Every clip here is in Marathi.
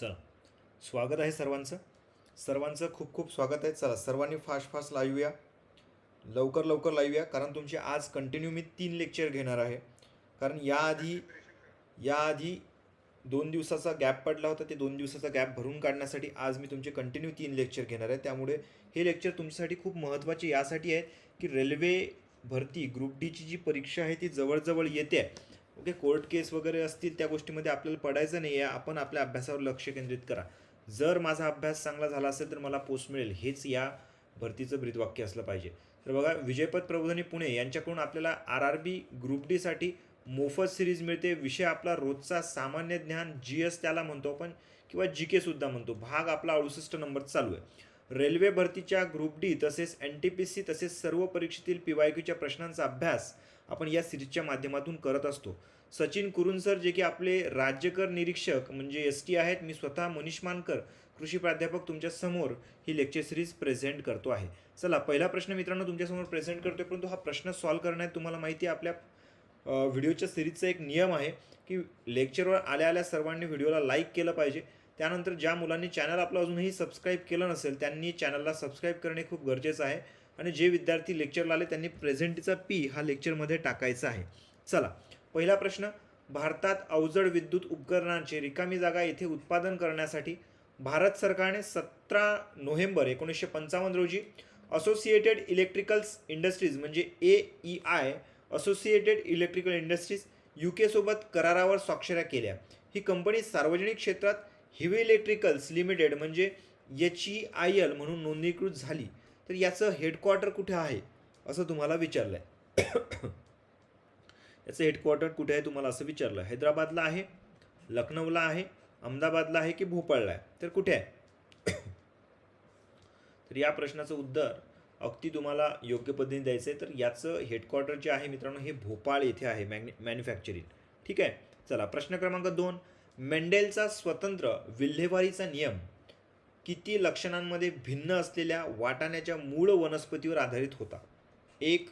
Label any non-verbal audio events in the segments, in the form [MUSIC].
चला. स्वागत आहे सर्वांचं. सर्वांचं खूप खूप स्वागत आहे. चला सर्वांनी फास्ट फास्ट लाईव्ह या. लवकर लवकर लाईव्ह या. कारण तुमचे आज कंटिन्यू मी तीन लेक्चर घेणार आहे. कारण याआधी याआधी दोन दिवसाचा गॅप पडला होता. ते दोन दिवसाचा गॅप भरून काढण्यासाठी आज मी तुमचे कंटिन्यू तीन लेक्चर घेणार आहे. त्यामुळे हे लेक्चर तुमच्यासाठी खूप महत्त्वाचे यासाठी आहे की रेल्वे भरती ग्रुप डीची जी परीक्षा आहे ती जवळजवळ येते आहे. ओके कोर्ट केस वगैरे असतील त्या गोष्टीमध्ये आपल्याला पडायचं नाही आहे आपण आपल्या अभ्यासावर लक्ष केंद्रित करा. जर माझा अभ्यास चांगला झाला असेल तर मला पोस्ट मिळेल. हेच या भरतीचं ब्रीदवाक्य असलं पाहिजे. तर बघा विजयपद प्रबोधनी पुणे यांच्याकडून आपल्याला आर आर बी ग्रुप डीसाठी मोफत सिरीज मिळते. विषय आपला रोजचा सामान्य ज्ञान जी एस त्याला म्हणतो आपण किंवा जी के सुद्धा म्हणतो. भाग आपला अडुसष्ट नंबर चालू आहे. रेल्वे भरतीच्या ग्रुप डी तसेच एन टी पी सी तसेच सर्व परीक्षेतील पी वाय क्यूच्या प्रश्नांचा अभ्यास आपण या सिरीजच्या माध्यमातून करत असतो. सचिन कुरुन सर जे की आपले राज्यकर निरीक्षक म्हणजे एस टी आहेत मी स्वतः मनीष मानकर कृषी प्राध्यापक तुमच्यासमोर ही लेक्चर सिरीज प्रेझेंट करतो आहे. चला पहिला प्रश्न मित्रांनो तुमच्यासमोर प्रेझेंट करतोय परंतु हा प्रश्न सॉल्व्ह करण्यात तुम्हाला माहिती आहे आपल्या व्हिडिओच्या सिरीजचा एक नियम आहे की लेक्चरवर आल्या आल्या सर्वांनी व्हिडिओला लाईक केलं पाहिजे. त्यानंतर ज्या मुलांनी चॅनल आपलं अजूनही सबस्क्राईब केलं नसेल त्यांनी चॅनलला सबस्क्राईब करणे खूप गरजेचं आहे. आणि जे विद्यार्थी लेक्चरला आले त्यांनी प्रेझेंटचा पी हा लेक्चरमध्ये टाकायचा आहे. चला पहिला प्रश्न भारतात अवजड विद्युत उपकरणांची रिकामी जागा येथे उत्पादन करण्यासाठी भारत सरकारने सतरा नोव्हेंबर एकोणीसशे पंचावन्न रोजी असोसिएटेड इलेक्ट्रिकल्स इंडस्ट्रीज म्हणजे A E I associated electrical industries U केसोबत करारावर स्वाक्षऱ्या केल्या. ही कंपनी सार्वजनिक क्षेत्रात हिवी इलेक्ट्रिकल्स लिमिटेड म्हणजे एच ई आय एल म्हणून नोंदणीकृत झाली. तर याचं हेडक्वार्टर कुठे आहे? असं तुम्हाला विचारलं आहे [COUGHS] याचं हेडक्वार्टर कुठे आहे तुम्हाला असं विचारलं हैदराबादला आहे लखनौला आहे अहमदाबादला आहे की भोपाळला आहे? तर कुठे आहे? [COUGHS] तर या प्रश्नाचं उत्तर अगदी तुम्हाला योग्य पद्धतीने द्यायचं आहे तर याचं हेडक्वार्टर जे आहे मित्रांनो हे भोपाळ येथे आहे मॅग्ने मॅन्युफॅक्चरिंग ठीक आहे? चला प्रश्न क्रमांक दोन. मेंडेलचा स्वतंत्र विल्हेवारीचा नियम किती लक्षणांमध्ये भिन्न असलेल्या वाटाण्याच्या मूळ वनस्पतीवर आधारित होता? एक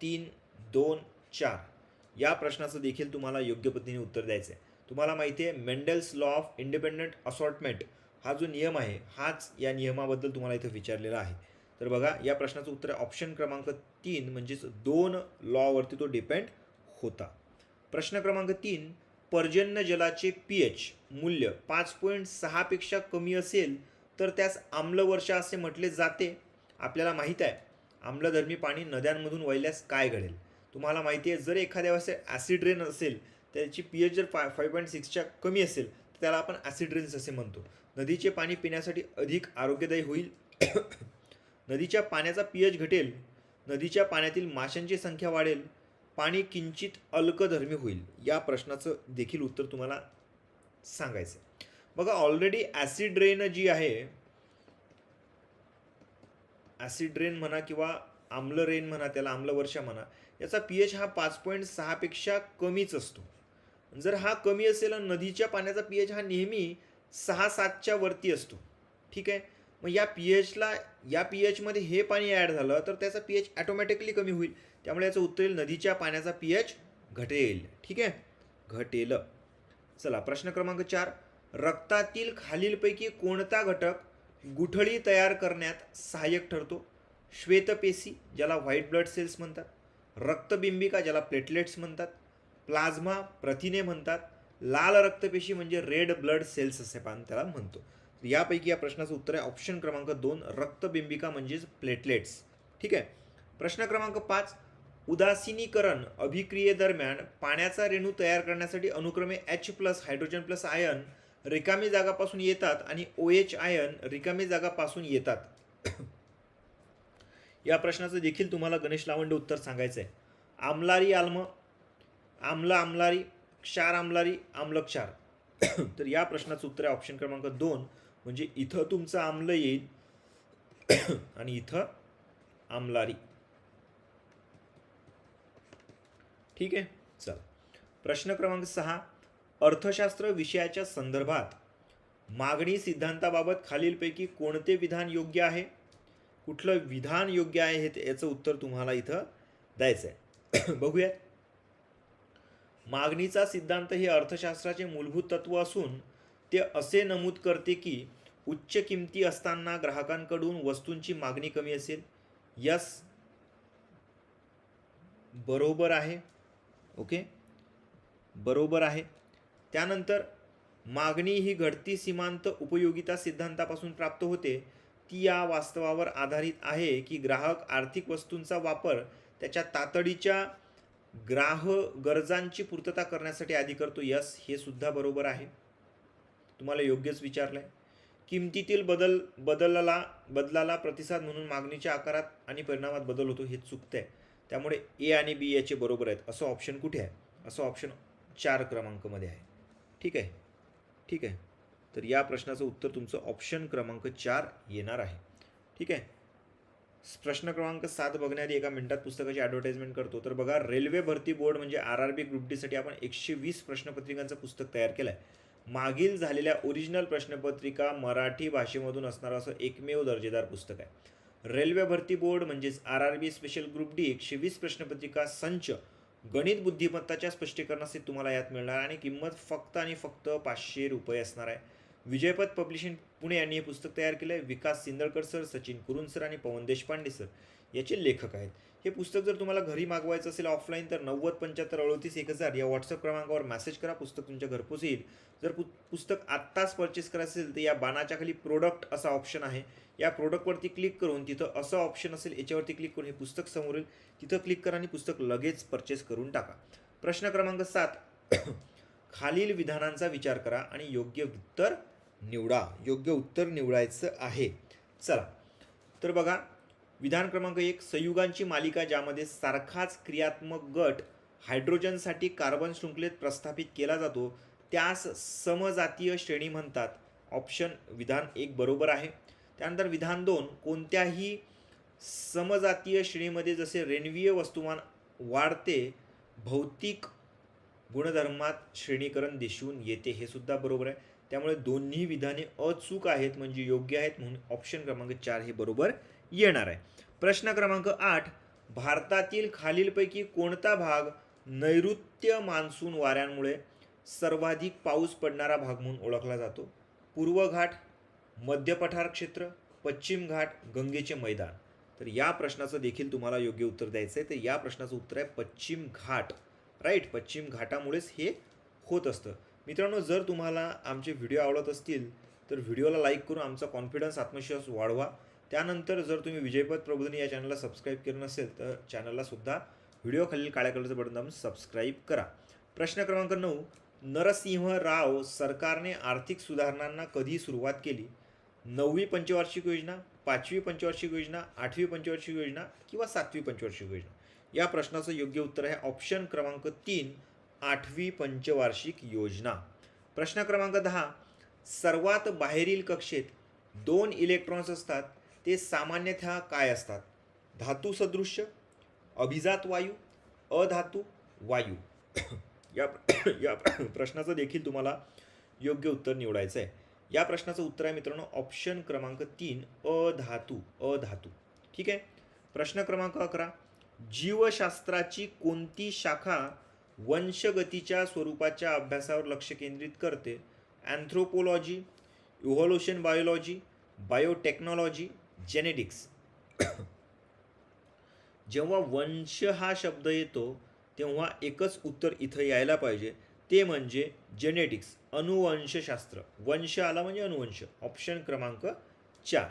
तीन दोन चार. या प्रश्नाचं देखील तुम्हाला योग्य पद्धतीने उत्तर द्यायचं आहे तुम्हाला माहिती आहे Mendel's law of independent assortment हा जो नियम आहे हाच या नियमाबद्दल तुम्हाला इथं विचारलेला आहे. तर बघा या प्रश्नाचं उत्तर आहे ऑप्शन क्रमांक तीन म्हणजेच दोन लॉवरती तो डिपेंड होता. प्रश्न क्रमांक तीन पर्जन्य जलाचे पी एच मूल्य पाच पॉईंट सहापेक्षा कमी असेल तर त्यास आम्लवर्षा असे म्हटले जाते. आपल्याला माहीत आहे आम्लधर्मी पाणी नद्यांमधून वाहिल्यास काय घडेल? तुम्हाला माहिती आहे जर एखाद्या वेळेस ॲसिड रेन असेल त्याची पी एच जर फाय फाईव्ह पॉईंट सिक्सच्या कमी असेल तर त्याला आपण ॲसिड रेन्स असे म्हणतो. नदीचे पाणी पिण्यासाठी अधिक आरोग्यदायी होईल. [COUGHS] नदीच्या पाण्याचा पी एच घटेल नदीच्या पाण्यातील माशांची संख्या वाढेल पाणी किंचित अल्कधर्मी होईल. या प्रश्नाचं देखील उत्तर तुम्हाला सांगायचं आहे. बघा ऑलरेडी ॲसिड रेन जी आहे ॲसिड रेन म्हणा किंवा आम्ल रेन म्हणा त्याला आम्लवर्षा म्हणा याचा पी एच हा पाच पॉईंट सहापेक्षा कमीच असतो. जर हा कमी असेल नदीच्या पाण्याचा पी एच हा नेहमी सहा सातच्या वरती असतो ठीक आहे? मग या पी एचला या पी एचमध्ये हे पाणी ॲड झालं तर त्याचा पी एच ॲटोमॅटिकली कमी होईल. त्यामुळे याचं उत्तर येईल नदीच्या पाण्याचा पी एच घटेल ठीक आहे? घटेल. चला प्रश्न क्रमांक चार. रक्तातील खालीलपैकी कोणता घटक गुठळी तयार करण्यात सहाय्यक ठरतो? श्वेतपेशी ज्याला व्हाईट ब्लड सेल्स म्हणतात. रक्तबिंबिका ज्याला प्लेटलेट्स म्हणतात. प्लाझ्मा प्रथिने म्हणतात. लाल रक्तपेशी म्हणजे रेड ब्लड सेल्स असे पान त्याला म्हणतो. यापैकी या प्रश्नाचं उत्तर आहे ऑप्शन क्रमांक दोन रक्तबिंबिका म्हणजेच प्लेटलेट्स ठीक आहे? प्रश्न क्रमांक पाच उदासीनीकरण अभिक्रियेदरम्यान पाण्याचा रेणू तयार करण्यासाठी अनुक्रमे H plus hydrogen plus ion रिकामी जागापासून येतात आणि ओ एच आयन रिकामी जागापासून येतात. या प्रश्नाचं देखील तुम्हाला गणेश लावंडे उत्तर सांगायचं आहे आमलारी आल्म आम्ल आमलारी क्षार आमलारी आम्ल क्षार. तर या प्रश्नाचं उत्तर आहे ऑप्शन क्रमांक दोन. म्हणजे इथं तुमचं आम्ल येईल आणि इथं आमलारी. ठीक आहे? चल. प्रश्न क्रमांक सहा. अर्थशास्त्र विषयाच्या संदर्भात मागणी सिद्धांताबाबत खालीलपैकी कोणते विधान योग्य आहे? कुठलं विधान योग्य आहे हे याचं उत्तर तुम्हाला इथं द्यायचं आहे [CLEARS THROAT] बघूयात. मागणीचा सिद्धांत हे अर्थशास्त्राचे मूलभूत तत्व असून ते असे नमूद करते की उच्च किमती असताना ग्राहकांकडून वस्तूंची मागणी कमी असेल. यस. बरोबर आहे. ओके? बरोबर आहे. त्यानंतर मागणी ही घडती सीमांत उपयोगिता सिद्धांतापासून प्राप्त होते. ती या वास्तवावर आधारित आहे की ग्राहक आर्थिक वस्तूंचा वापर त्याच्या तातडीच्या ग्राह गरजांची पूर्तता करण्यासाठी आधी करतो. यस हे सुद्धा बरोबर आहे. तुम्हाला योग्यच विचारलं आहे किमतीतील बदल बदलाला बदलाला प्रतिसाद म्हणून मागणीच्या आकारात आणि परिणामात बदल होतो हे चुकतं आहे त्यामुळे ए आणि बी याचे बरोबर आहेत. असं ऑप्शन कुठे आहे? असं ऑप्शन चार क्रमांकमध्ये आहे. ठीक आहे. ठीक आहे. तर या प्रश्नाचं उत्तर तुमचं ऑप्शन क्रमांक चार येणार आहे. ठीक आहे. प्रश्न क्रमांक सात बघण्याआधी एका मिनिटात पुस्तकाची ॲडव्हर्टाइजमेंट करतो. तर बघा रेल्वे भरती बोर्ड म्हणजे आर आर बी ग्रुप डीसाठी आपण एकशे वीस प्रश्नपत्रिकांचं पुस्तक तयार केलं आहे मागील झालेल्या ओरिजिनल प्रश्नपत्रिका मराठी भाषेमधून असणारं असं एकमेव दर्जेदार पुस्तक आहे. रेल्वे भरती बोर्ड म्हणजेच R R B special group D एकशे वीस प्रश्नपत्रिका संच गणित बुद्धिमत्ताच्या स्पष्टीकरणाचे तुम्हाला यात मिळणार आणि किंमत फक्त आणि फक्त पाचशे रुपये असणार आहे. विजयपथ पब्लिशिंग पुणे यांनी हे पुस्तक तयार केलं आहे विकास सिंदळकर सर सचिन कुरुन सर आणि पवन देशपांडे सर. याचे लेखक आहेत. हे पुस्तक जर तुम्हाला घरी मागवायचं असेल ऑफलाईन तर नव्वद पंच्याहत्तर अडतीस एक हजार या व्हॉट्सअप क्रमांकावर मेसेज करा. पुस्तक तुमच्या घरपोच येईल. जर पु पुस्तक आत्ताच परचेस करायचं असेल तर या बाणाच्या खाली प्रोडक्ट असा ऑप्शन आहे. या प्रोडक्टवरती क्लिक करून तिथं असं ऑप्शन असेल याच्यावरती क्लिक करून हे पुस्तक समोर येईल. तिथं क्लिक करा आणि पुस्तक लगेच परचेस करून टाका. प्रश्न क्रमांक सात. [COUGHS] खालील विधानांचा विचार करा आणि योग्य उत्तर निवडा. योग्य उत्तर निवडायचं आहे. चला. तर बघा विधान क्रमांक एक संयुगांची मालिका ज्यामध्ये सारखाच क्रियात्मक गट हायड्रोजनसाठी कार्बन शृंखलेत प्रस्थापित केला जातो त्यास समजातीय श्रेणी म्हणतात. ऑप्शन विधान एक बरोबर आहे. त्यानंतर विधान दोन कोणत्याही समजातीय श्रेणीमध्ये जसे रेणवीय वस्तुमान वाढते भौतिक गुणधर्मात श्रेणीकरण दिसून येते हे सुद्धा बरोबर आहे. त्यामुळे दोन्ही विधाने अचूक आहेत म्हणजे योग्य आहेत म्हणून ऑप्शन क्रमांक चार हे बरोबर येणार आहे. प्रश्न क्रमांक आठ भारतातील खालीलपैकी कोणता भाग नैऋत्य मान्सून वाऱ्यांमुळे सर्वाधिक पाऊस पडणारा भाग म्हणून ओळखला जातो? पूर्व घाट मध्य पठार क्षेत्र पश्चिम घाट गंगेचे मैदान. तर या प्रश्नाचं देखील तुम्हाला योग्य उत्तर द्यायचं आहे तर या प्रश्नाचं उत्तर आहे पश्चिम घाट. राईट पश्चिम घाटामुळेच हे होत असतं. मित्रांनो जर तुम्हाला आमचे व्हिडिओ आवडत असतील तर व्हिडिओला लाईक करून आमचा कॉन्फिडन्स आत्मविश्वास वाढवा. त्यानंतर जर तुम्ही विजयपद प्रबोधिनी या चॅनलला सबस्क्राईब केलं नसेल तर चॅनललासुद्धा व्हिडिओ खालील काळ्या कलरचं बटन दाबून सबस्क्राईब करा. प्रश्न क्रमांक नऊ नरसिंह राव सरकारने आर्थिक सुधारणांना कधी सुरुवात केली? नववी पंचवार्षिक योजना पाचवी पंचवार्षिक योजना आठवी पंचवार्षिक योजना किंवा सातवी पंचवार्षिक योजना? या प्रश्नाचं योग्य उत्तर आहे ऑप्शन क्रमांक तीन आठवी पंचवार्षिक योजना. प्रश्न क्रमांक दहा सर्वात बाहेरील कक्षेत दोन इलेक्ट्रॉन्स असतात ते सामान्यतः काय असतात? धातुसदृश्य अभिजात वायू अधातू वायू. या [COUGHS] या प्रश्नाचं देखील तुम्हाला योग्य उत्तर निवडायचं आहे या प्रश्नाचं उत्तर आहे मित्रांनो ऑप्शन क्रमांक तीन अधातू अधातू. ठीक आहे? प्रश्न क्रमांक अकरा जीवशास्त्राची कोणती शाखा वंशगतीच्या स्वरूपाच्या अभ्यासावर लक्ष केंद्रित करते? Anthropology evolution biology biotechnology genetics [COUGHS] जेव्हा वंश हा शब्द येतो तेव्हा एकच उत्तर इथं यायला पाहिजे. ते म्हणजे जेनेटिक्स अनुवंशशास्त्र. वंश आला म्हणजे अनुवंश. ऑप्शन क्रमांक चार.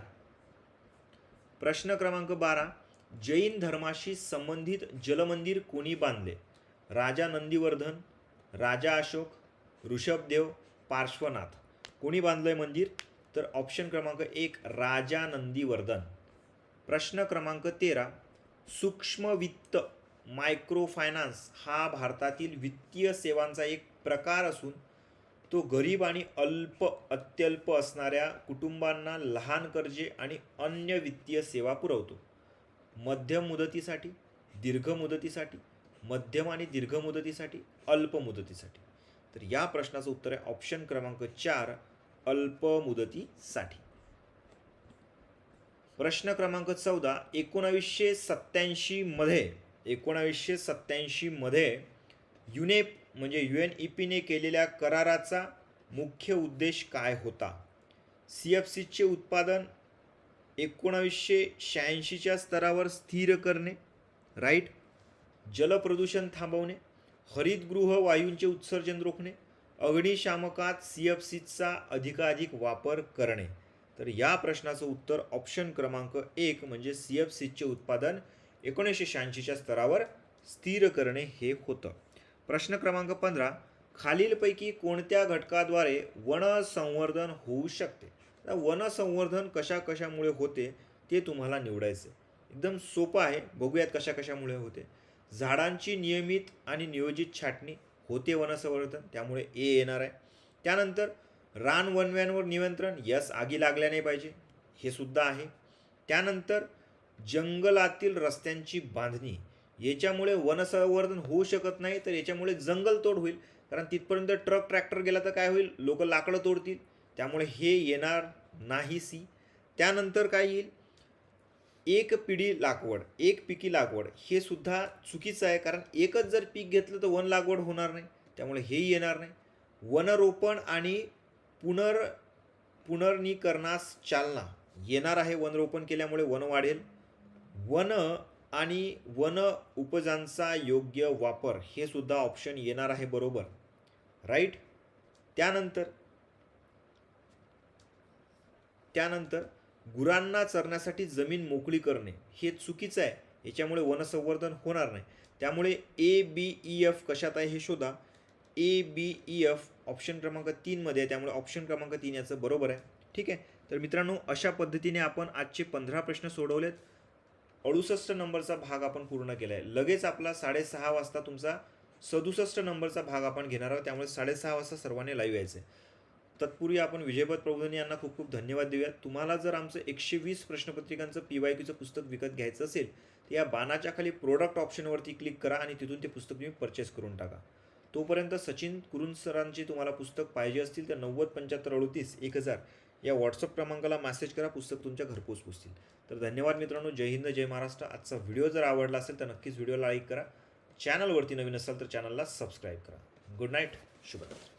प्रश्न क्रमांक बारा. जैन धर्माशी संबंधित जलमंदिर कोणी बांधले? राजा नंदीवर्धन राजा अशोक ऋषभदेव पार्श्वनाथ. कोणी बांधलं आहे मंदिर? तर ऑप्शन क्रमांक एक राजा नंदीवर्धन. प्रश्न क्रमांक तेरा सूक्ष्म वित्त मायक्रो फायनान्स हा भारतातील वित्तीय सेवांचा एक प्रकार असून तो गरीब आणि अल्प अत्यल्प असणाऱ्या कुटुंबांना लहान कर्जे आणि अन्य वित्तीय सेवा पुरवतो. मध्यम मुदतीसाठी दीर्घ मुदतीसाठी मध्यम आणि दीर्घ मुदतीसाठी अल्प मुदतीसाठी. तर या प्रश्नाचं उत्तर आहे ऑप्शन क्रमांक चार अल्प मुदतीसाठी प्रश्न क्रमांक चौदा एकोणावीसशे सत्त्याऐंशीमध्ये एकोणावीसशे सत्त्याऐंशीमध्ये युनेप म्हणजे यू एन ई पीने केलेल्या कराराचा मुख्य उद्देश काय होता? सी एफ सीचे उत्पादन एकोणावीसशे शहाऐंशीच्या स्तरावर स्थिर करणे राईट? जलप्रदूषण थांबवणे हरितगृह वायूंचे उत्सर्जन रोखणे अग्निशामकात सी एफ सीचा अधिकाधिक वापर करणे. तर या प्रश्नाचं उत्तर ऑप्शन क्रमांक एक म्हणजे सी एफ सीचे उत्पादन एकोणीसशे शहाऐंशीच्या स्तरावर स्थिर करणे हे होतं. प्रश्न क्रमांक पंधरा खालीलपैकी कोणत्या घटकाद्वारे वनसंवर्धन होऊ शकते? वनसंवर्धन कशा कशामुळे होते ते तुम्हाला निवडायचं एकदम सोपं आहे बघूयात कशा कशामुळे होते. झाडांची नियमित आणि नियोजित छाटणी होते वनसंवर्धन त्यामुळे ए येणार आहे. त्यानंतर रान वनव्यांवर नियंत्रण यस आगी लागल्या नाही पाहिजे हे सुद्धा आहे. त्यानंतर जंगलातील रस्त्यांची बांधणी याच्यामुळे वनसंवर्धन होऊ शकत नाही तर याच्यामुळे जंगल तोड होईल. कारण तिथपर्यंत ट्रक ट्रॅक्टर गेला तर काय होईल? लोक लाकडं तोडतील. त्यामुळे हे येणार नाही सी. त्यानंतर काय येईल? एक पिढी लागवड एक पिकी लागवड हे सुद्धा चुकीचं आहे. कारण एकच जर पीक घेतलं तर वन लागवड होणार नाही. त्यामुळे हेही येणार नाही. वनरोपण आणि पुनर पुनर्नीकरणास चालना. येणार आहे वनरोपण केल्यामुळे वन वाढेल. वन आणि वन उपजांचा योग्य वापर हे सुद्धा ऑप्शन येणार आहे बरोबर. राईट त्यानंतर त्यानंतर गुरांना चरण्यासाठी जमीन मोकळी करणे हे चुकीचं आहे. याच्यामुळे वनसंवर्धन होणार नाही. त्यामुळे ए बी ई एफ कशात आहे हे शोधा. A B E F option क्रमांक तीनमध्ये आहे. त्यामुळे ऑप्शन क्रमांक तीन याचं बरोबर आहे. ठीक आहे? तर मित्रांनो अशा पद्धतीने आपण आजचे पंधरा प्रश्न सोडवलेत. अडुसष्ट नंबरचा भाग आपण पूर्ण केला आहे लगेच आपला साडेसहा वाजता तुमचा सदुसष्ट नंबरचा भाग आपण घेणार आहोत. त्यामुळे साडेसहा वाजता सर्वांनी लाईव्ह यायचं आहे तत्पूर्वी आपण विजयपद प्रबोधनी यांना खूप खूप धन्यवाद देऊया तुम्हाला जर आमचं एकशे वीस प्रश्नपत्रिकांचं पी वाय क्यूचं पुस्तक विकत घ्यायचं असेल तर या बाणाच्या खाली प्रोडक्ट ऑप्शनवरती क्लिक करा आणि तिथून ते पुस्तक तुम्ही परचेस करून टाका. तोपर्यंत सचिन कुरुन सरांची तुम्हाला पुस्तक पाहिजे असतील तर नव्वद पंच्याहत्तर अडतीस एक हजार या व्हॉट्सअप क्रमांकाला मेसेज करा पुस्तक तुमच्या घरपोच पोचतील. तर धन्यवाद मित्रांनो. जय हिंद जय महाराष्ट्र. आजचा व्हिडिओ जर आवडला असेल तर नक्कीच व्हिडिओला लाईक करा. चॅनलवरती नवीन असाल तर चॅनलला सबस्क्राईब करा. गुड नाईट शुभरात्री.